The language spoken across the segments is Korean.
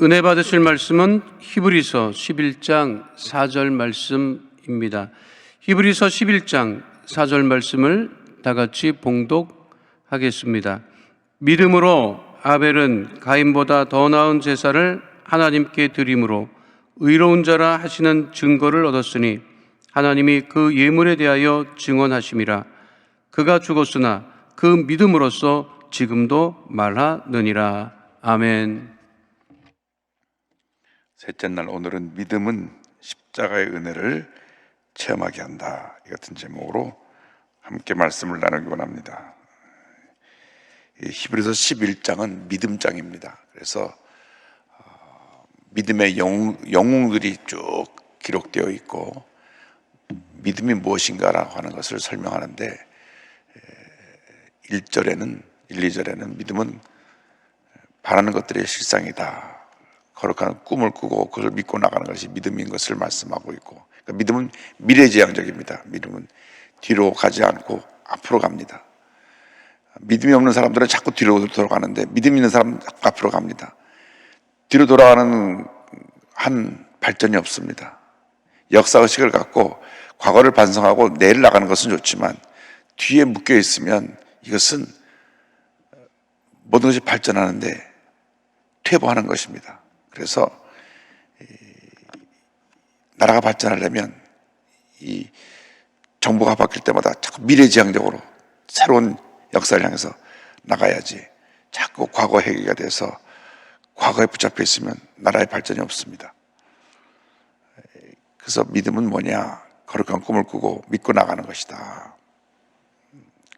은혜 받으실 말씀은 히브리서 11장 4절 말씀입니다. 히브리서 11장 4절 말씀을 다 같이 봉독하겠습니다. 믿음으로 아벨은 가인보다 더 나은 제사를 하나님께 드림으로 의로운 자라 하시는 증거를 얻었으니 하나님이 그 예물에 대하여 증언하심이라 그가 죽었으나 그 믿음으로써 지금도 말하느니라 아멘. 셋째 날 오늘은 믿음은 십자가의 은혜를 체험하게 한다. 이 같은 제목으로 함께 말씀을 나누기 원합니다. 이 히브리서 11장은 믿음장입니다. 그래서 어, 믿음의 영웅, 영웅들이 쭉 기록되어 있고 믿음이 무엇인가라고 하는 것을 설명하는데 1절에는 1, 2절에는 믿음은 바라는 것들의 실상이다. 거룩한 꿈을 꾸고 그걸 믿고 나가는 것이 믿음인 것을 말씀하고 있고 그러니까 믿음은 미래지향적입니다. 믿음은 뒤로 가지 않고 앞으로 갑니다. 믿음이 없는 사람들은 자꾸 뒤로 돌아가는데 믿음 있는 사람은 앞으로 갑니다. 뒤로 돌아가는 한 발전이 없습니다. 역사의식을 갖고 과거를 반성하고 내일 나가는 것은 좋지만 뒤에 묶여 있으면 이것은 모든 것이 발전하는데 퇴보하는 것입니다. 그래서 나라가 발전하려면 이 정부가 바뀔 때마다 자꾸 미래지향적으로 새로운 역사를 향해서 나가야지 자꾸 과거 회귀가 돼서 과거에 붙잡혀 있으면 나라의 발전이 없습니다. 그래서 믿음은 뭐냐? 거룩한 꿈을 꾸고 믿고 나가는 것이다.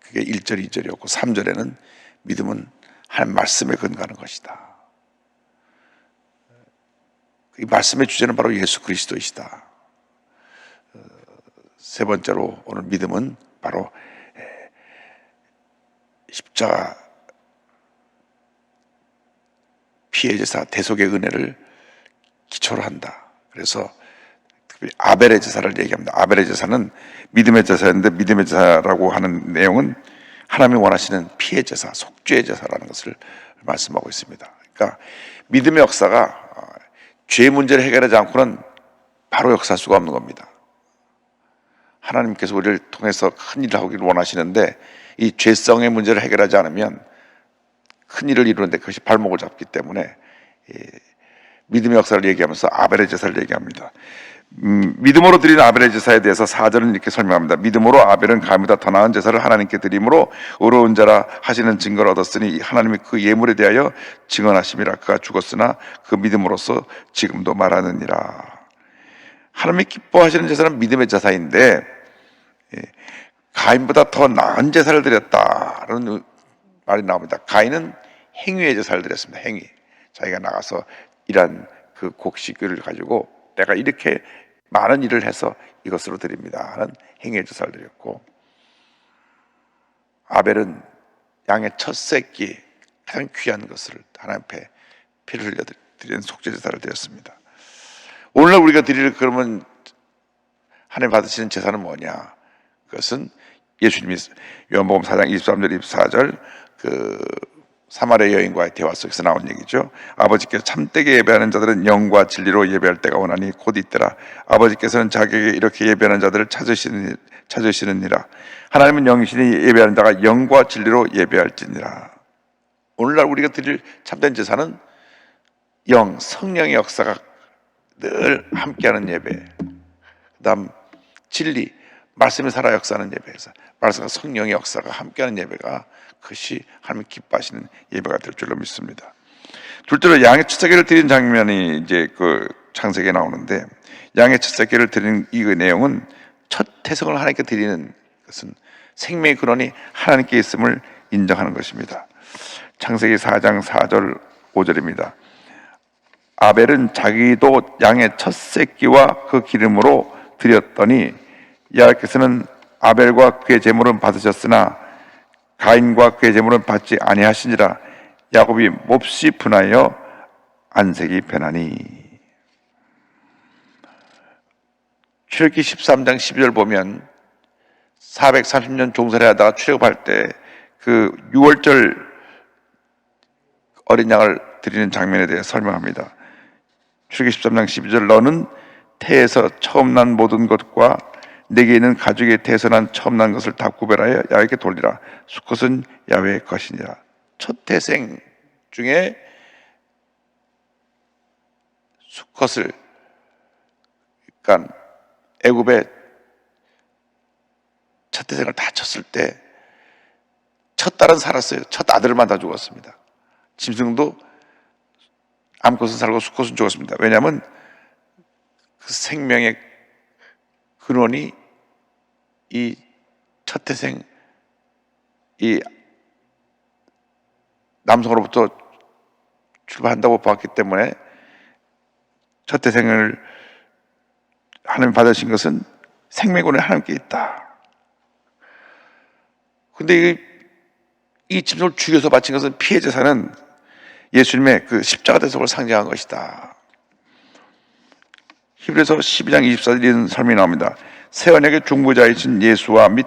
그게 1절, 2절이었고 3절에는 믿음은 하나님 말씀에 근거하는 것이다. 이 말씀의 주제는 바로 예수 그리스도이시다. 어, 세 번째로 오늘 믿음은 바로 십자가 피해 제사 대속의 은혜를 기초로 한다. 그래서 특별히 아벨의 제사를 얘기합니다. 아벨의 제사는 믿음의 제사인데 믿음의 제사라고 하는 내용은 하나님이 원하시는 피해 제사, 속죄의 제사라는 것을 말씀하고 있습니다. 그러니까 믿음의 역사가 죄 문제를 해결하지 않고는 바로 역사할 수가 없는 겁니다. 하나님께서 우리를 통해서 큰 일을 하기를 원하시는데 이 죄성의 문제를 해결하지 않으면 큰 일을 이루는데 그것이 발목을 잡기 때문에 믿음의 역사를 얘기하면서 아벨의 제사를 얘기합니다. 음, 믿음으로 드리는 아벨의 제사에 대해서 사절은 이렇게 설명합니다. 믿음으로 아벨은 가보다 더 나은 제사를 하나님께 드림으로 의로운 자라 하시는 증거를 얻었으니 하나님이 그 예물에 대하여 증언하심이라 그가 죽었으나 그 믿음으로써 지금도 말하느니라. 하나님이 기뻐하시는 제사는 믿음의 제사인데 예, 가인보다 더 나은 제사를 드렸다는 말이 나옵니다. 가인은 행위의 제사를 드렸습니다. 행위. 자기가 나가서 일한 그 곡식을 가지고 내가 이렇게 많은 일을 해서 이것으로 드립니다 하는 행위의 제사를 드렸고 아벨은 양의 첫 새끼 가장 귀한 것을 하나님 앞에 피를 흘려 드리는 속죄 제사를 드렸습니다. 오늘날 우리가 드릴 그러면 하나님 받으시는 제사는 뭐냐? 그것은 예수님이 요한복음 4장 23절 24절 그 사마리아 여인과의 대화 속에서 나온 얘기죠. 아버지께서 참되게 예배하는 자들은 영과 진리로 예배할 때가 오나니 곧 있더라. 아버지께서는 자기에게 이렇게 예배하는 자들을 찾으시는, 찾으시느니라. 하나님은 영이시니 예배하는 자가 영과 진리로 예배할지니라. 오늘날 우리가 드릴 참된 제사는 영, 성령의 역사가 늘 함께하는 예배. 그 다음 진리, 말씀이 살아 역사하는 예배에서 말씀과 성령의 역사가 함께하는 예배가 그것이 하나님 기뻐하시는 예배가 될 줄로 믿습니다. 둘째로 양의 첫 새끼를 드린 장면이 이제 그 창세기에 나오는데 양의 첫 새끼를 드리는 이 내용은 첫 태성을 하나님께 드리는 것은 생명의 근원이 하나님께 있음을 인정하는 것입니다. 창세기 4장 4절 5절입니다. 아벨은 자기도 양의 첫 새끼와 그 기름으로 드렸더니 야께서는 아벨과 그의 제물은 받으셨으나 가인과 그의 제물은 받지 아니하시니라 야곱이 몹시 분하여 안색이 변하니 출애기 13장 12절 보면 430년 종살이 하다가 출애굽할 때 그 6월절 어린 양을 드리는 장면에 대해 설명합니다. 출애기 13장 12절 너는 태에서 처음 난 모든 것과 내게 있는 가족의 태에서 난 처음 난 것을 다 구별하여 야훼께 돌리라 수컷은 야훼의 것이니라 첫 태생 중에 수컷을 그러니까 애굽의 첫 태생을 다 쳤을 때 첫 딸은 살았어요. 첫 아들만 다 죽었습니다. 짐승도 암컷은 살고 수컷은 죽었습니다. 왜냐하면 그 생명의 근원이 이 첫 태생 이 남성으로부터 출발한다고 봤기 때문에 첫 태생을 하나님 받으신 것은 생명권에 하나님께 있다. 근데 이, 이 짐승을 죽여서 바친 것은 피해 제사는 예수님의 그 십자가 대속을 상징한 것이다. 히브리서 12장 24절 이런 설명이 나옵니다. 새 언약의 중보자이신 예수와 및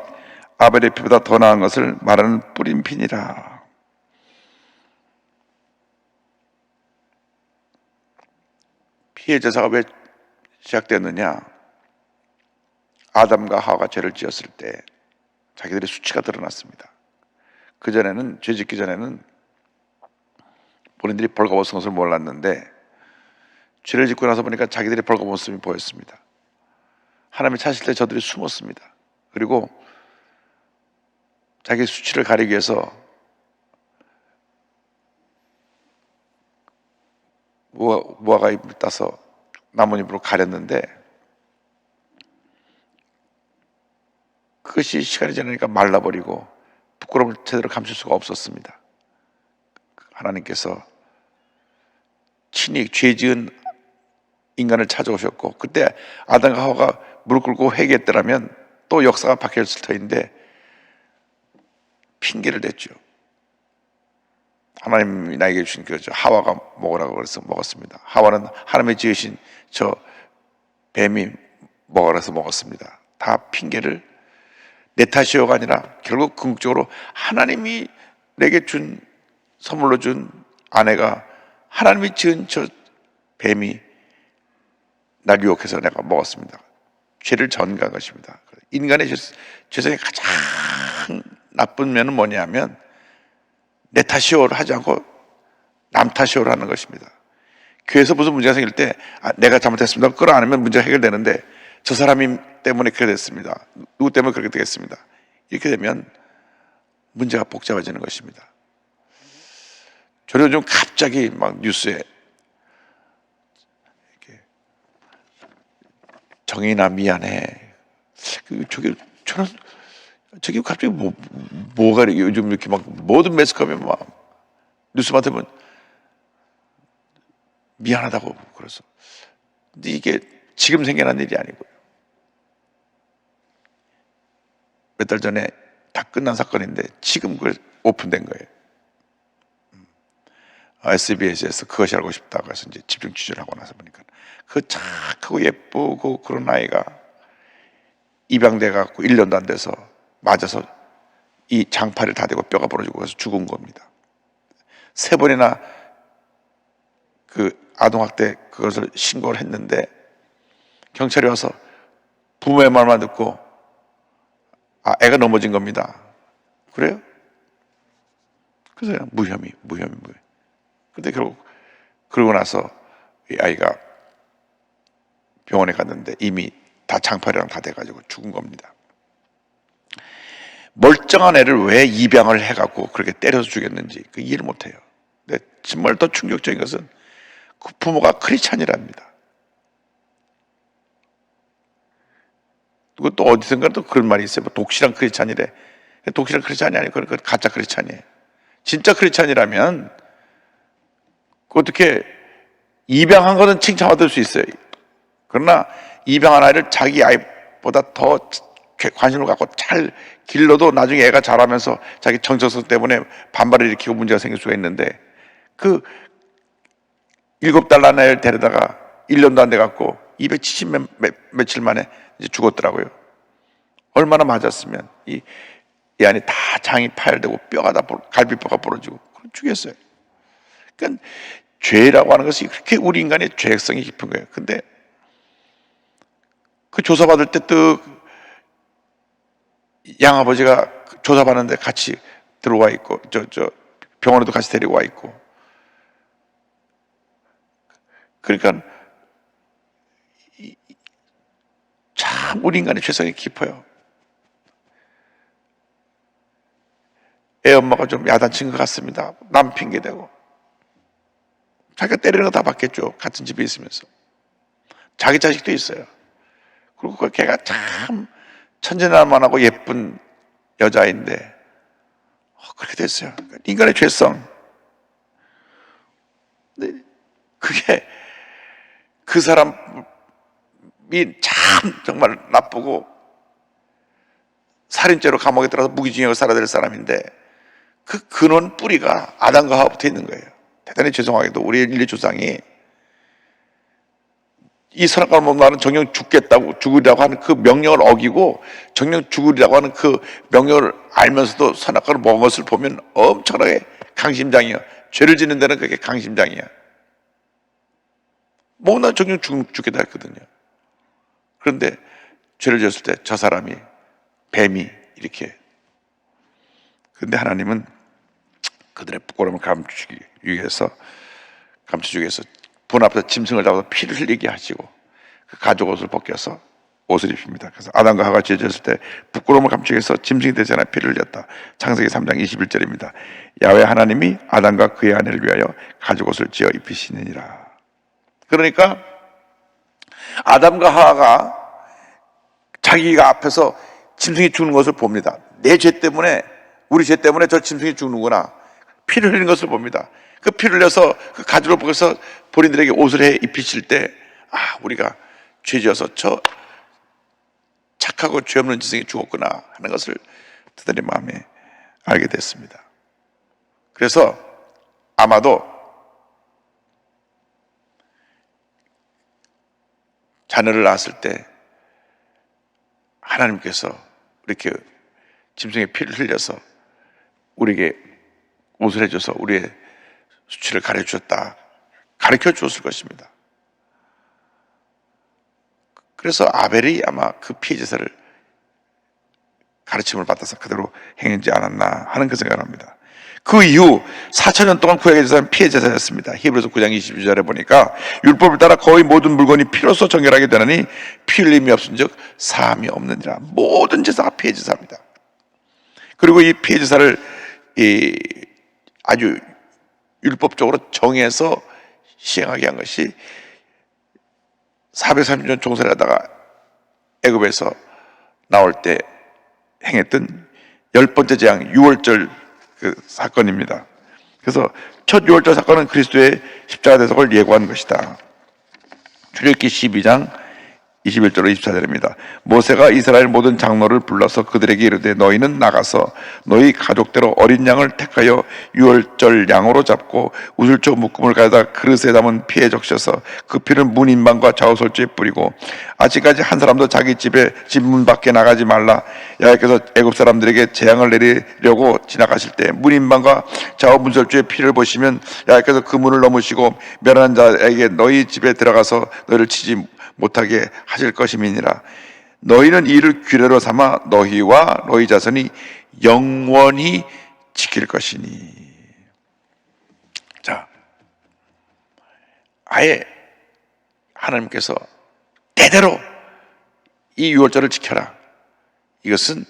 아벨의 피보다 더 나은 것을 말하는 뿌린 핀이라. 피해 제사가 왜 시작됐느냐? 아담과 하와가 죄를 지었을 때 자기들의 수치가 드러났습니다. 그 전에는 죄 짓기 전에는 본인들이 벌거벗은 것을 몰랐는데 죄를 짓고 나서 보니까 자기들이 벌거벗음이 보였습니다. 하나님이 찾을 때 저들이 숨었습니다. 그리고 자기 수치를 가리기 위해서 무화, 무화과 잎을 따서 나뭇잎으로 가렸는데 그것이 시간이 지나니까 말라버리고 부끄러움을 제대로 감출 수가 없었습니다. 하나님께서 친히 죄 지은 인간을 찾아오셨고 그때 아담과 하와가 무릎 꿇고 회개했더라면 또 역사가 바뀌었을 터인데 핑계를 댔죠. 하나님이 나에게 주신 그죠 하와가 먹으라고 그래서 먹었습니다. 하와는 하나님의 지으신 저 뱀이 먹으라서 먹었습니다. 다 핑계를 내 탓이요가 아니라 결국 궁극적으로 하나님이 내게 준 선물로 준 아내가 하나님이 지은 저 뱀이 날 유혹해서 내가 먹었습니다. 죄를 전가한 것입니다. 인간의 죄- 죄성의 가장 나쁜 면은 뭐냐면 내 탓이요를 하지 않고 남 탓이요를 하는 것입니다. 교회에서 무슨 문제가 생길 때 아, 내가 잘못했습니다. 끌어안으면 문제가 해결되는데 저 사람이 때문에 그렇게 됐습니다. 누구 때문에 그렇게 되겠습니다. 이렇게 되면 문제가 복잡해지는 것입니다. 저는 요즘 갑자기 막 뉴스에 이렇게 정인아 미안해. 그 저기 저는 저기 갑자기 뭐 뭐가 이렇게 요즘 이렇게 막 모든 매스컴에 막 뉴스만 들면 미안하다고 그래서 근데 이게 지금 생겨난 일이 아니고요. 몇 달 전에 다 끝난 사건인데 지금 그 오픈된 거예요. SBS에서 그것이 알고 싶다고 해서 이제 집중 취재를 하고 나서 보니까 그 착하고 예쁘고 그런 아이가 입양돼 갖고 1년도 안 돼서 맞아서 이 장파를 다 대고 뼈가 부러지고 그래서 죽은 겁니다. 세 번이나 그 아동학대 그것을 신고를 했는데 경찰이 와서 부모의 말만 듣고 아 애가 넘어진 겁니다. 그래요? 그래서 무혐의, 무혐의, 무혐의. 근데 결국 그러고 나서 이 아이가 병원에 갔는데 이미 다 장파리랑 다 돼가지고 죽은 겁니다. 멀쩡한 애를 왜 입양을 해갖고 그렇게 때려서 죽였는지 그 이해를 못해요. 근데 정말 더 충격적인 것은 그 부모가 크리스찬이랍니다. 그리고 또 어디선가 또 그런 말이 있어요. 뭐 독실한 크리스찬이래. 독실한 크리스찬이 아니고 그 가짜 크리스찬이에요. 진짜 크리스찬이라면 그 어떻게 입양한 거는 칭찬받을 수 있어요. 그러나 입양한 아이를 자기 아이보다 더 관심을 갖고 잘 길러도 나중에 애가 자라면서 자기 정체성 때문에 반발을 일으키고 문제가 생길 수가 있는데 그 일곱 달 난 애를 데려다가 1년도 안 돼 갖고 270 몇, 몇, 며칠 만에 이제 죽었더라고요. 얼마나 맞았으면 이, 이 안에 다 장이 파열되고 뼈가 다 갈비뼈가 부러지고 죽였어요. 그러니까 죄라고 하는 것이 그렇게 우리 인간의 죄성이 깊은 거예요. 근데 그 조사받을 때또 양아버지가 조사받는데 같이 들어와 있고 저 저 병원에도 같이 데리고 와 있고 그러니까 참 우리 인간의 죄성이 깊어요. 애 엄마가 좀 야단친 것 같습니다. 남 핑계 대고 자기가 때리는 거다 받겠죠. 같은 집에 있으면서 자기 자식도 있어요. 그리고 그 걔가 참 천진난만하고 예쁜 여자인데 어, 그렇게 됐어요. 그러니까 인간의 죄성. 근데 그게 그 사람이 참 정말 나쁘고 살인죄로 감옥에 들어서 무기징역을 살아야 될 사람인데 그 근원 뿌리가 아담과 하와부터 있는 거예요. 대단히 죄송하게도 우리 인류 조상이 이 선악과를 먹는 나는 정령 죽겠다고 죽으리라고 하는 그 명령을 어기고 정령 죽으리라고 하는 그 명령을 알면서도 선악과를 먹은 것을 보면 엄청나게 강심장이야. 죄를 짓는 데는 그게 강심장이야. 먹나 정령 죽, 죽겠다 했거든요. 그런데 죄를 지었을 때 저 사람이 뱀이 이렇게 근데 하나님은 그들의 부끄러움을 감추기 위해서 감추기 위해서 본 앞에서 짐승을 잡아서 피를 흘리게 하시고 그 가죽 옷을 벗겨서 옷을 입힙니다. 그래서 아담과 하가 지어졌을 때 부끄러움을 감추기 위해서 짐승이 되지 않아 피를 흘렸다. 창세기 3장 21절입니다. 야외 하나님이 아담과 그의 아내를 위하여 가죽 옷을 지어 입히시느니라. 그러니까 아담과 하하가 자기가 앞에서 짐승이 죽는 것을 봅니다. 내 죄 때문에 우리 죄 때문에 저 짐승이 죽는구나. 피를 흘리는 것을 봅니다. 그 피를 흘려서 그 가죽을 벗어서 본인들에게 옷을 해 입히실 때, 아, 우리가 죄지어서 저 착하고 죄 없는 짐승이 죽었구나 하는 것을 그들의 마음에 알게 됐습니다. 그래서 아마도 자녀를 낳았을 때 하나님께서 이렇게 짐승의 피를 흘려서 우리에게 옷을 해줘서 우리의 수치를 가르쳐 줬다. 가르쳐 주었을 것입니다. 그래서 아벨이 아마 그 피해 제사를 가르침을 받아서 그대로 행했지 않았나 하는 그 생각을 합니다. 그 이후 4천년 동안 구약의 제사는 피해 제사였습니다. 히브리서 9장 22절에 보니까 율법을 따라 거의 모든 물건이 피로써 정결하게 되느니 피 흘림이 없은즉 사함이 없느니라. 모든 제사가 피해 제사입니다. 그리고 이 피해 제사를 이 아주 율법적으로 정해서 시행하게 한 것이 430년 종살이 하다가 애굽에서 나올 때 행했던 열 번째 재앙 6월절 그 사건입니다. 그래서 첫 6월절 사건은 그리스도의 십자가 대속을 예고한 것이다. 출애굽기 12장 21절로 24절입니다. 모세가 이스라엘 모든 장로를 불러서 그들에게 이르되 너희는 나가서 너희 가족대로 어린 양을 택하여 유월절 양으로 잡고 우슬초 묶음을 가져다 그릇에 담은 피에 적셔서 그 피를 문 인방과 좌우설주에 뿌리고 아직까지 한 사람도 자기 집에 집 문 밖에 나가지 말라 야께서 애굽 사람들에게 재앙을 내리려고 지나가실 때 문 인방과 좌우 문설주의 피를 보시면 야께서 그 문을 넘으시고 멸한 자에게 너희 집에 들어가서 너희를 치지 못하게 하실 것임이니라. 너희는 이를 규례로 삼아 너희와 너희 자손이 영원히 지킬 것이니. 자, 아예 하나님께서 대대로 이 유월절을 지켜라. 이것은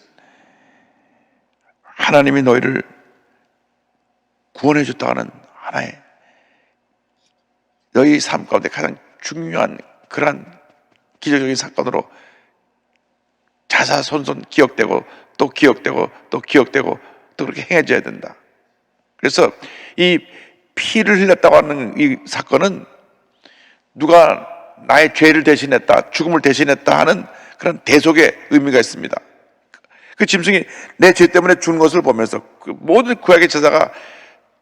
하나님이 너희를 구원해 줬다는 하나의 너희 삶 가운데 가장 중요한 그러한 기적적인 사건으로 자사손손 기억되고 또 기억되고 또 기억되고 또 그렇게 행해져야 된다. 그래서 이 피를 흘렸다고 하는 이 사건은 누가 나의 죄를 대신했다, 죽음을 대신했다 하는 그런 대속의 의미가 있습니다. 그 짐승이 내 죄 때문에 죽는 것을 보면서 그 모든 구약의 제사가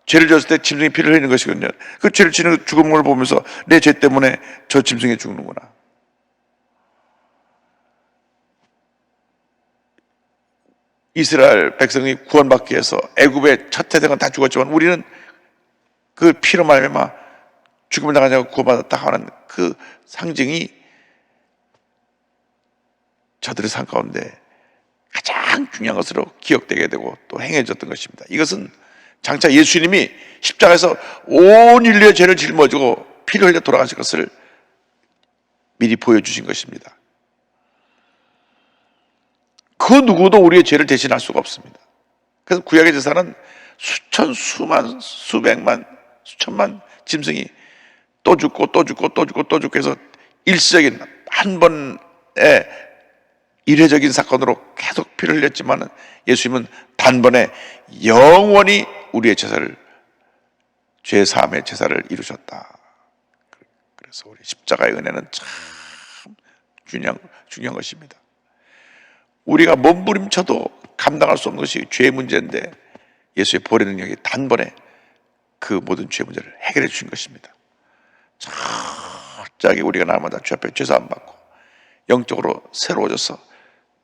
죄를 졌을 때 짐승이 피를 흘리는 것이거든요. 그 죄를 지는 죽음을 보면서 내 죄 때문에 저 짐승이 죽는구나. 이스라엘 백성이 구원받기 위해서 애굽의 첫 태생은 다 죽었지만 우리는 그 피로 말미암아 죽음을 당하자고 구원받았다 하는 그 상징이 저들의 삶 가운데 가장 중요한 것으로 기억되게 되고 또 행해졌던 것입니다. 이것은 장차 예수님이 십자가에서 온 인류의 죄를 짊어지고 피를 흘려 돌아가실 것을 미리 보여주신 것입니다. 그 누구도 우리의 죄를 대신할 수가 없습니다. 그래서 구약의 제사는 수천, 수만, 수백만, 수천만 짐승이 또 죽고 또 죽고 또 죽고 또 죽고 해서 일시적인 한 번의 일회적인 사건으로 계속 피를 흘렸지만 예수님은 단번에 영원히 우리의 제사를 죄 사함의 제사를 이루셨다. 그래서 우리 십자가의 은혜는 참 중요한, 중요한 것입니다. 우리가 몸부림쳐도 감당할 수 없는 것이 죄의 문제인데 예수의 보혈의 능력이 단번에 그 모든 죄 문제를 해결해 주신 것입니다. 갑자기 우리가 날마다 죄 앞에 죄사함 받고 영적으로 새로워져서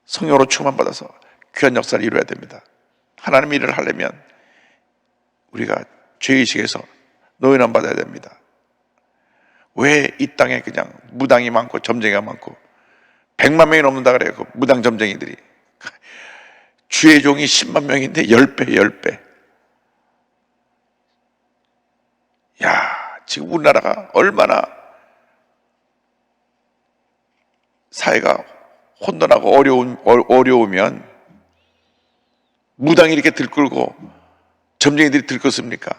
성령으로 충만 받아서 귀한 역사를 이루어야 됩니다. 하나님 일을 하려면 우리가 죄의식에서 노인함 받아야 됩니다. 왜 이 땅에 그냥 무당이 많고 점쟁이가 많고 백만 명이 넘는다 그래요. 그 무당 점쟁이들이. 주의 종이 10만 명인데 10배, 10배. 야, 지금 우리나라가 얼마나 사회가 혼돈하고 어려운, 어- 어려우면 무당이 이렇게 들끓고 점쟁이들이 들끓습니까?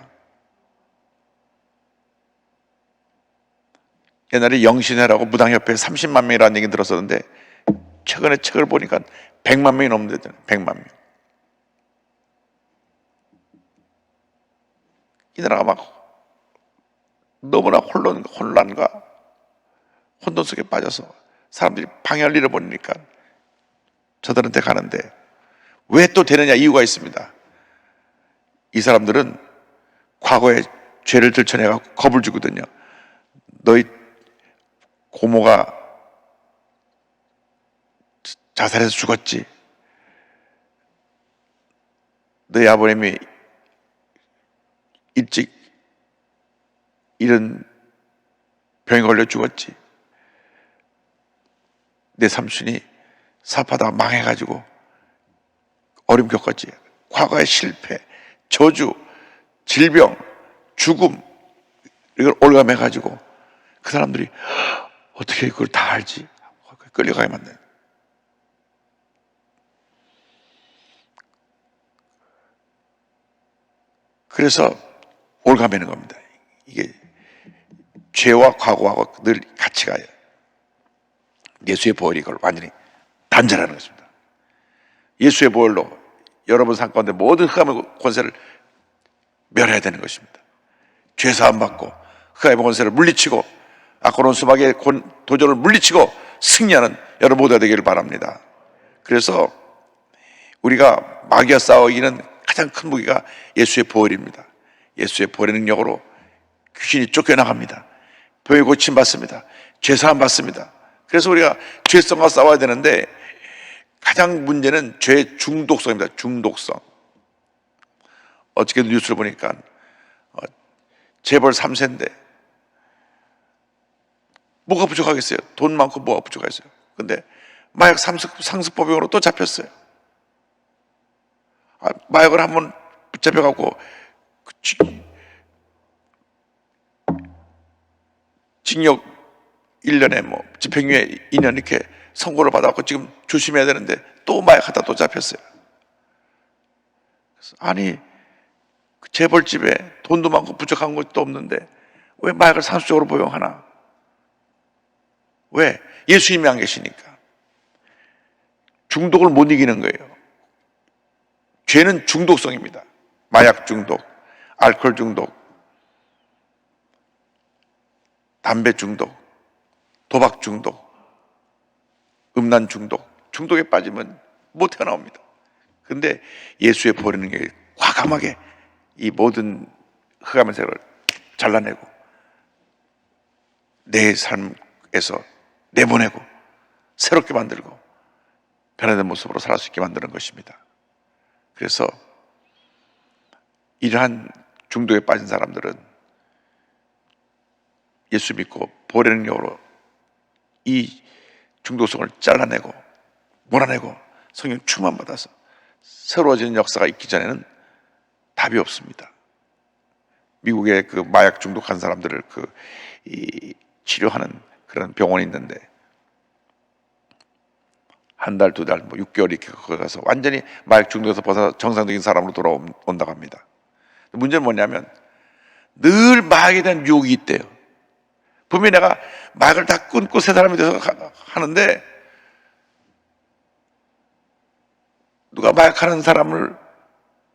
옛날에 영신회라고 무당협회 30만 명이라는 얘기 들었었는데 최근에 책을 보니까 100만 명이 넘는다잖아요. 100만 명. 이 나라가 막 너무나 혼란, 혼란과 혼돈 속에 빠져서 사람들이 방향을 잃어버리니까 저들한테 가는데 왜 또 되느냐 이유가 있습니다. 이 사람들은 과거에 죄를 들춰내가 겁을 주거든요. 너희 고모가 자살해서 죽었지. 너희 아버님이 일찍 이런 병에 걸려 죽었지. 내 삼촌이 사업하다가 망해가지고 어려움 겪었지. 과거의 실패, 저주, 질병, 죽음 이걸 올감해가지고 그 사람들이 어떻게 그걸 다 알지? 끌려가게 만든. 그래서 올가매는 겁니다. 이게 죄와 과거하고 늘 같이 가요. 예수의 보혈이 이걸 완전히 단절하는 것입니다. 예수의 보혈로 여러분 삶 가운데 모든 흑암의 권세를 멸해야 되는 것입니다. 죄사함 받고 흑암의 권세를 물리치고 아코론 수박의 곤- 도전을 물리치고 승리하는 여러분 모두가 되기를 바랍니다. 그래서 우리가 마귀와 싸워 이기는 가장 큰 무기가 예수의 보혈입니다. 예수의 보혈의 능력으로 귀신이 쫓겨나갑니다. 병이 고침 받습니다. 죄사함 받습니다. 그래서 우리가 죄성과 싸워야 되는데 가장 문제는 죄 중독성입니다. 중독성. 어저께 뉴스를 보니까 어, 재벌 3세인데 뭐가 부족하겠어요? 돈 많고 뭐가 부족하겠어요? 근데 마약 상습, 상습법용으로 또 잡혔어요. 아, 마약을 한번 붙잡혀갖고 그 지- 징역 1년에 뭐 집행유예 2년 이렇게 선고를 받았고 지금 조심해야 되는데 또 마약하다 또 잡혔어요. 아니 그 재벌집에 돈도 많고 부족한 것도 없는데 왜 마약을 상습적으로 보용하나? 왜? 예수님이 안 계시니까. 중독을 못 이기는 거예요. 죄는 중독성입니다. 마약 중독, 알코올 중독, 담배 중독, 도박 중독, 음란 중독, 중독에 빠지면 못 태어나옵니다. 근데 예수의 보이는 게 과감하게 이 모든 흑암의 색을 잘라내고 내 삶에서 내보내고 새롭게 만들고 변화된 모습으로 살수 있게 만드는 것입니다. 그래서 이러한 중독에 빠진 사람들은 예수 믿고 보혈의 능력으로 이 중독성을 잘라내고 몰아내고 성령 충만 받아서 새로워지는 역사가 있기 전에는 답이 없습니다. 미국의 그 마약 중독한 사람들을 그이 치료하는 그런 병원이 있는데 한 달, 두 달, 뭐 6개월 이렇게 거기 가서 완전히 마약 중독에서 벗어 정상적인 사람으로 돌아온다고 합니다. 문제는 뭐냐면 늘 마약에 대한 유혹이 있대요. 분명히 내가 마약을 다 끊고 새 사람이 돼서 가- 하는데 누가 마약하는 사람을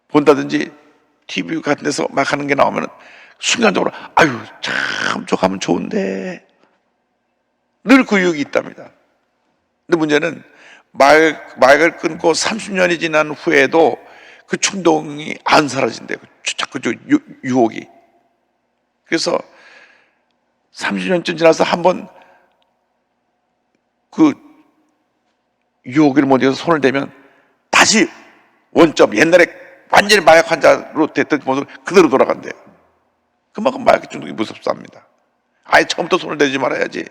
본다든지 TV 같은 데서 마약하는 게 나오면 순간적으로 아유 참 저거 하면 좋은데 늘 그 유혹이 있답니다. 근데 문제는 마약, 마약을 끊고 30년이 지난 후에도 그 충동이 안 사라진대요. 그 자꾸 저 유, 유혹이. 그래서 30년쯤 지나서 한번 그 유혹을 못 이겨서 손을 대면 다시 원점 옛날에 완전히 마약 환자로 됐던 모습 그대로 돌아간대요. 그만큼 마약 중독이 무섭습니다. 아예 처음부터 손을 대지 말아야지.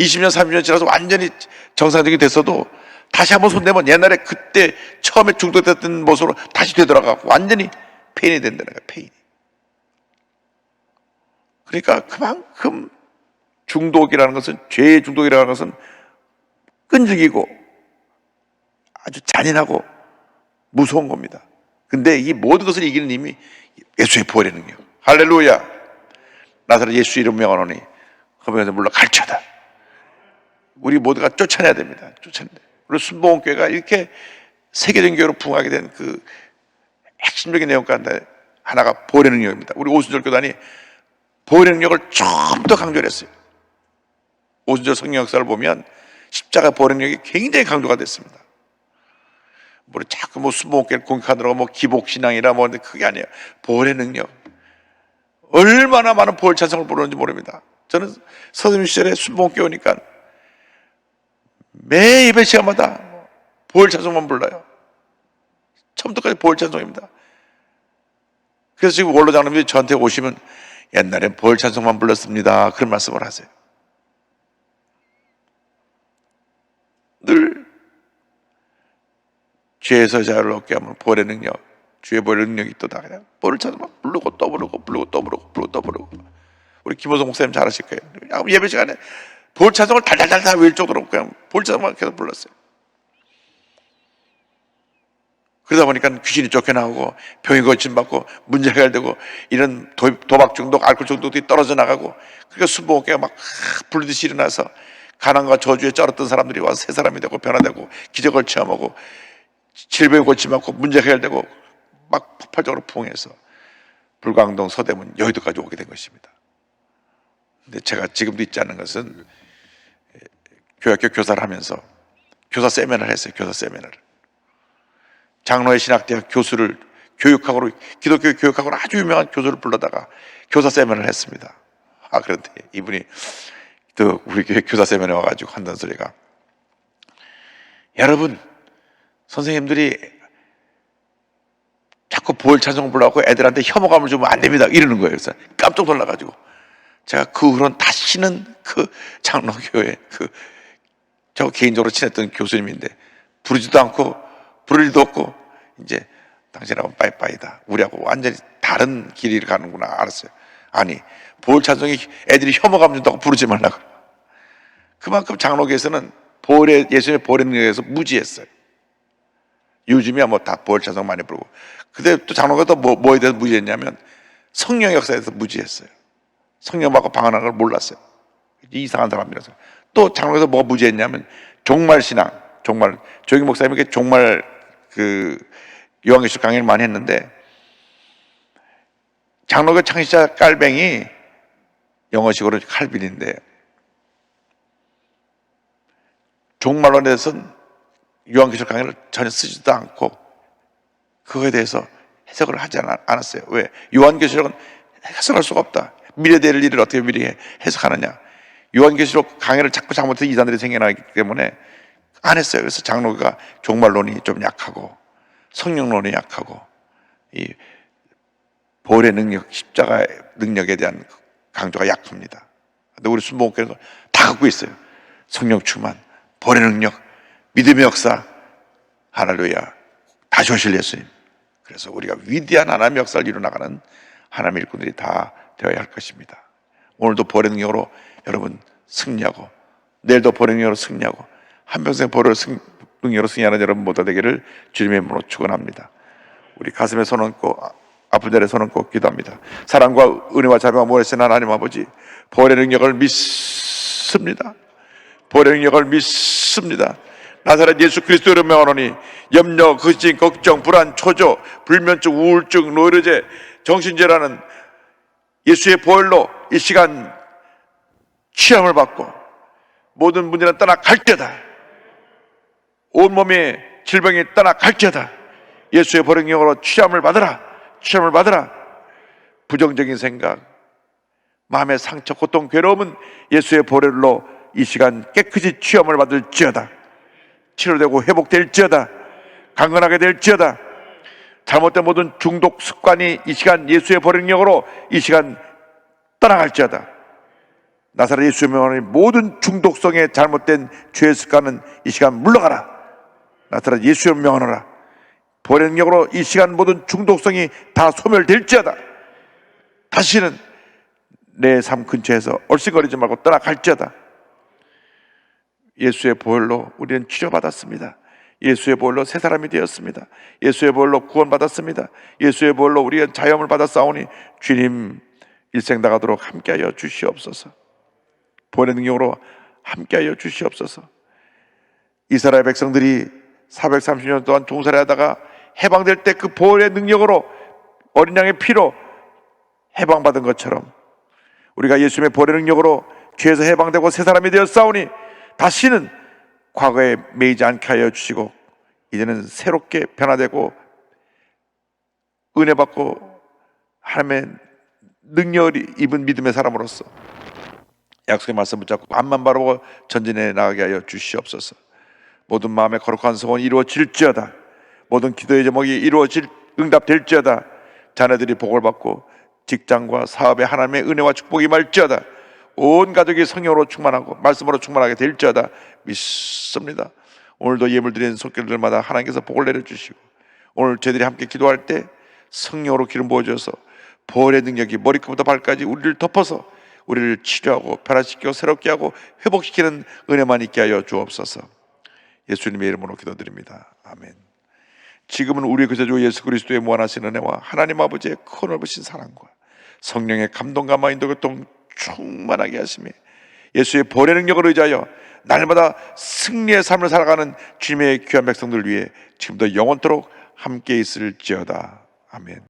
20년, 30년 지나서 완전히 정상적이 됐어도 다시 한번 손대면 옛날에 그때 처음에 중독됐던 모습으로 다시 되돌아가고 완전히 페인이 된다는 거야, 페인이. 그러니까 그만큼 중독이라는 것은, 죄의 중독이라는 것은 끈질기고 아주 잔인하고 무서운 겁니다. 근데 이 모든 것을 이기는 힘이 예수의 부활의 능력. 할렐루야. 나사렛 예수 이름 명하노니 험에서 물러 갈쳐다. 우리 모두가 쫓아내야 됩니다. 쫓아내야 돼. 우리 순복음교회가 이렇게 세계적인 교회로 부흥하게 된 그 핵심적인 내용 가운데 하나가 보혈의 능력입니다. 우리 오순절 교단이 보혈의 능력을 처음부터 강조를 했어요. 오순절 성령 역사를 보면 십자가 보혈의 능력이 굉장히 강조가 됐습니다. 뭐 자꾸 뭐 순복음교회를 공격하느라고 뭐 기복신앙이라 뭐 근데 그게 아니에요. 보혈의 능력. 얼마나 많은 보혈 찬송을 부르는지 모릅니다. 저는 서점 시절에 순복음교회 오니까 매 예배 시간마다 보혈 찬송만 불러요. 처음부터까지 보혈 찬송입니다. 그래서 지금 원로 장로님이 저한테 오시면 옛날엔 보혈 찬송만 불렀습니다. 그런 말씀을 하세요. 늘 죄에서 자유를 얻게 하면 보혈의 능력, 주의 보혈의 능력이 있다 그냥 보혈 찬송만 부르고 또 부르고 부르고 또 부르고 부르고 또 부르고 우리 김호성 목사님 잘 아실 거예요. 예배 시간에 찬송을 달달달달 외울 정도로 그냥 찬송만 계속 불렀어요. 그러다 보니까 귀신이 쫓겨나오고 병이 고침받고 문제 해결되고 이런 도, 도박 중독, 알코올 중독들이 떨어져 나가고 그러니까 순복음교가 막 불듯이 일어나서 가난과 저주에 쩔었던 사람들이 와서 새 사람이 되고 변화되고 기적을 체험하고 질병이 고침받고 문제 해결되고 막 폭발적으로 부흥해서 불광동, 서대문, 여의도까지 오게 된 것입니다. 근데 제가 지금도 있지 않은 것은 교학교 교사를 하면서 교사 세미나를 했어요. 교사 세미나를. 장로의 신학대학 교수를 교육학으로 기독교 교육학으로 아주 유명한 교수를 불러다가 교사 세미나를 했습니다. 아 그런데 이분이 또 우리 교회 교사 세미나에 와가지고 한다는 소리가 여러분 선생님들이 자꾸 보혈 찬송을 불러갖고 애들한테 혐오감을 주면 안 됩니다 이러는 거예요. 그래서 깜짝 놀라가지고 제가 그 후로는 다시는 그 장로교회 그 저 개인적으로 친했던 교수님인데 부르지도 않고 부를 일도 없고 이제 당신하고는 빠이빠이다. 우리하고 완전히 다른 길을 가는구나 알았어요. 아니 보혈 찬송이 애들이 혐오감 준다고 부르지 말라고. 그만큼 장로교에서는 보혈의 예수님의 보혈의 능력에서 무지했어요. 요즘이야 뭐 다 보혈 찬송 많이 부르고. 근데 또 장로가 또 뭐, 뭐에 대해서 무지했냐면 성령 역사에서 무지했어요. 성령 받고 방언하는 걸 몰랐어요. 이상한 사람이라서. 또 장로에서 뭐가 무지했냐면 종말 신앙, 종말 조기 이렇게 종말 그 요한계시록 강의를 많이 했는데 장로교 창시자 깔뱅이 영어식으로 칼빈인데 종말론에 대해서는 요한계시록 강의를 전혀 쓰지도 않고 그거에 대해서 해석을 하지 않- 않았어요. 왜? 요한계시록은 해석할 수가 없다. 미래 될 일을 어떻게 미리 해- 해석하느냐. 요한계시록 강의를 자꾸 잘못해서 이단들이 생겨나기 때문에 안 했어요. 그래서 장로가 종말론이 좀 약하고 성령론이 약하고 이 보혈의 능력, 십자가의 능력에 대한 강조가 약합니다. 근데 우리 순복음교회는 다 갖고 있어요. 성령 충만, 보혜 능력, 믿음의 역사, 할렐루야, 다시 오실 예수님. 그래서 우리가 위대한 하나님의 역사를 이루나가는 하나님의 일꾼들이 다 되어야 할 것입니다. 오늘도 보혜 능력으로 여러분 승리하고 내일도 보혜 능력으로 승리하고 한평생 보혜 승- 능력으로 승리하는 여러분 모두 되기를 주님의 이름으로 축원합니다. 우리 가슴에 손 얹고 아- 아픈 자리에 손 얹고 기도합니다. 사랑과 은혜와 자비와 모래신 하나님 아버지 보혈의 능력을 믿습니다. 보혈의 능력을 믿습니다. 나사렛 예수 그리스도를 명하노니 염려, 근심, 걱정, 불안, 초조, 불면증, 우울증, 노이로제, 정신질환은 예수의 보혈로 이 시간 취함을 받고 모든 문제는 떠나갈 때다. 온몸의 질병이 떠나갈 때다. 예수의 보혈력으로 취함을 받으라. 취함을 받으라. 부정적인 생각, 마음의 상처, 고통, 괴로움은 예수의 보혈로 이 시간 깨끗이 취함을 받을지어다. 치료되고 회복될지어다. 강건하게 될지어다. 잘못된 모든 중독 습관이 이 시간 예수의 보혈력으로 이 시간 떠나갈지어다. 나사렛 예수의 명하는 모든 중독성의 잘못된 죄의 습관은 이 시간 물러가라. 나사렛 예수의 명하노라. 보혈력으로 이 시간 모든 중독성이 다 소멸될지어다. 다시는 내 삶 근처에서 얼씬거리지 말고 떠나갈지어다. 예수의 보혈로 우리는 치료받았습니다. 예수의 보혈로 새 사람이 되었습니다. 예수의 보혈로 구원받았습니다. 예수의 보혈로 우리가 자염을 받았사오니 주님 일생 나가도록 함께하여 주시옵소서. 보혈의 능력으로 함께하여 주시옵소서. 이스라엘 백성들이 430년 동안 종살이 하다가 해방될 때 그 보혈의 능력으로 어린 양의 피로 해방받은 것처럼 우리가 예수님의 보혈의 능력으로 죄에서 해방되고 새 사람이 되었사오니 다시는 과거에 매이지 않게 하여 주시고 이제는 새롭게 변화되고 은혜 받고 하나님의 능력을 입은 믿음의 사람으로서 약속의 말씀 붙잡고 앞만 바라보고 전진해 나가게 하여 주시옵소서. 모든 마음의 거룩한 소원이 이루어질지어다. 모든 기도의 제목이 이루어질 응답될지어다. 자녀들이 복을 받고 직장과 사업에 하나님의 은혜와 축복이 말지어다. 온 가족이 성령으로 충만하고 말씀으로 충만하게 될지어다. 믿습니다. 오늘도 예물 드리는 손길들마다 하나님께서 복을 내려주시고 오늘 저희들이 함께 기도할 때 성령으로 기름 부어줘서 보혈의 능력이 머리끝부터 발까지 우리를 덮어서 우리를 치료하고 변화시키고 새롭게 하고 회복시키는 은혜만 있게 하여 주옵소서. 예수님의 이름으로 기도드립니다. 아멘. 지금은 우리 그저주 예수 그리스도의 무한하신 은혜와 하나님 아버지의 큰 넓으신 사랑과 성령의 감동과 마인도 교통 충만하게 하심에 예수의 보혈의 능력을 의지하여 날마다 승리의 삶을 살아가는 주님의 귀한 백성들 위해 지금도 영원토록 함께 있을지어다. 아멘.